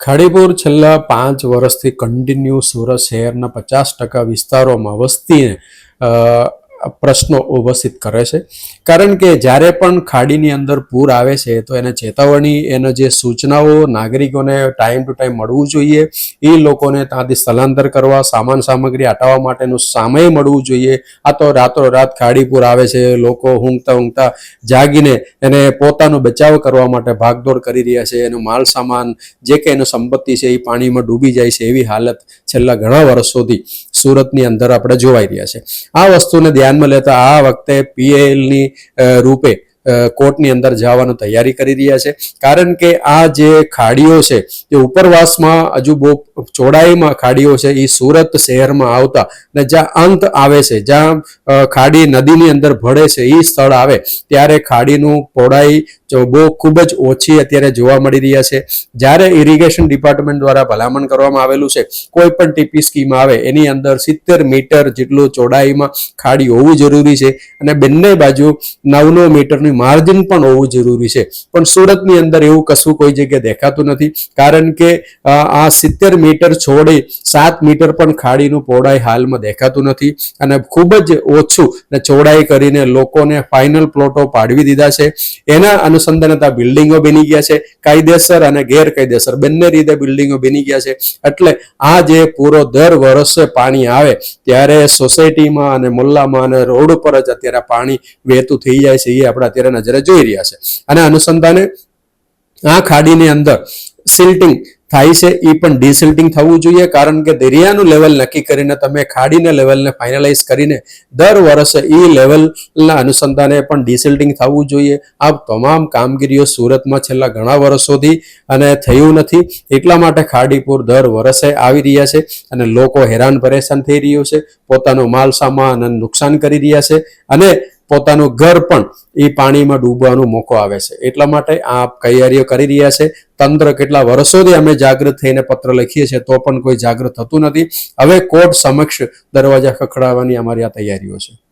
ખાડીપુર છેલ્લા પાંચ વર્ષથી કન્ટિન્યુ સુરત શહેરના પચાસ ટકા વિસ્તારોમાં વસ્તીને પ્રશ્નો ઉપસ્થિત કરે છે. કારણ કે જ્યારે પણ ખાડીની અંદર પૂર આવે છે, તો એને ચેતવણી, એને જે સૂચનાઓ નાગરિકોને ટાઈમ ટુ ટાઈમ મળવું જોઈએ. એ લોકોને ત્યાંથી સ્થળાંતર કરવા, સામાન સામગ્રી હટાવવા માટેનું સમય મળવું જોઈએ. આ તો રાતો રાત ખાડીપુર આવે છે, લોકો ઊંઘતા ઊંઘતા જાગીને એને પોતાનો બચાવ કરવા માટે ભાગદોડ કરી રહ્યા છે. એનો માલ સામાન જે કંઈ એનો સંપત્તિ છે, એ પાણીમાં ડૂબી જાય છે, એવી હાલત છેલ્લા ઘણા વર્ષોથી સુરતની અંદર આપણે જોવાઈ રહ્યા છે. આ વસ્તુને ધ્યાનમાં લેતા આ વખતે પીએલની રૂપે કોર્ટની અંદર જવાનું તૈયારી કરી રહ્યા છે. કારણ કે આ જે ખાડીઓ છે, એ ઉપરવાસમાં હજુ બહુ ચોડાઈમાં ખાડીઓ છે, એ સુરત શહેરમાં આવતા ને જ્યાં અંત આવે છે, જ્યાં ખાડી નદીની અંદર ભળે છે, એ સ્થળ આવે, ત્યારે ખાડીનું પહોળાઈ બહુ ખૂબ જ ઓછી અત્યારે જોવા મળી રહ્યા છે. જ્યારે ઇરિગેશન ડિપાર્ટમેન્ટ દ્વારા ભલામણ કરવામાં આવેલું છે, કોઈ પણ ટીપી સ્કીમ આવે, એની અંદર સિત્તેર મીટર જેટલું ચોડાઈમાં ખાડી હોવું જરૂરી છે અને બંને બાજુ નવ નવ મીટરની માર્જિન પણ હોવું જરૂરી છે. પણ સુરતની અંદર એવું કશું કોઈ જગ્યાએ દેખાતું નથી. કારણ કે આ સિત્તેર મીટર છોડી સાત મીટર પણ ખાડીનું પહોળાઈ હાલમાં દેખાતું નથી અને ખૂબ જ ઓછું ને ચોડાઈ કરીને લોકોને ફાઇનલ પ્લોટો પાડવી દીધા છે. એના અનુસંધાને ત્યાં બિલ્ડિંગો બની ગયા છે. કાયદેસર અને ગેરકાયદેસર બંને રીતે બિલ્ડિંગો બની ગયા છે. એટલે આ જે પૂરો દર વર્ષે પાણી આવે, ત્યારે સોસાયટીમાં અને મુલ્લામાં અને રોડ ઉપર જ અત્યારે પાણી વહેતું થઈ જાય છે. એ આપણે અત્યારે નજરે જોઈ રહ્યા છે. અને અનુસંધાને આ ખાડીની અંદર સિલ્ટિંગ થાય છે. એ પણ ડિસિલ્ટિંગ થવું જોઈએ, કારણ કે દરિયાનું લેવલ નક્કી કરીને તમે ખાડીને લેવલને ફાઇનલાઇઝ કરીને દર વર્ષે એ લેવલના અનુસંધાને પણ ડિસિલ્ટિંગ થવું જોઈએ. આ તમામ કામગીરીઓ સુરતમાં છેલ્લા ઘણા વર્ષોથી અને થયું નથી. એટલા માટે ખાડીપુર દર વર્ષે આવી રહ્યા છે અને લોકો હેરાન પરેશાન થઈ રહ્યું છે. પોતાનો માલ સામાન નુકસાન કરી રહ્યા છે. અને પોતાનું ઘર પણ એ પાણીમાં ડૂબવાનો મોકો આવે છે. એટલા માટે આ તૈયારીઓ કરી રહ્યા છે. તંત્ર કેટલા વર્ષોથી અમે જાગૃત થઈને પત્ર લખીએ છીએ તો પણ કોઈ જાગૃત થતું નથી. હવે કોર્ટ સમક્ષ દરવાજા ખખડાવવાની અમારી આ તૈયારીઓ છે.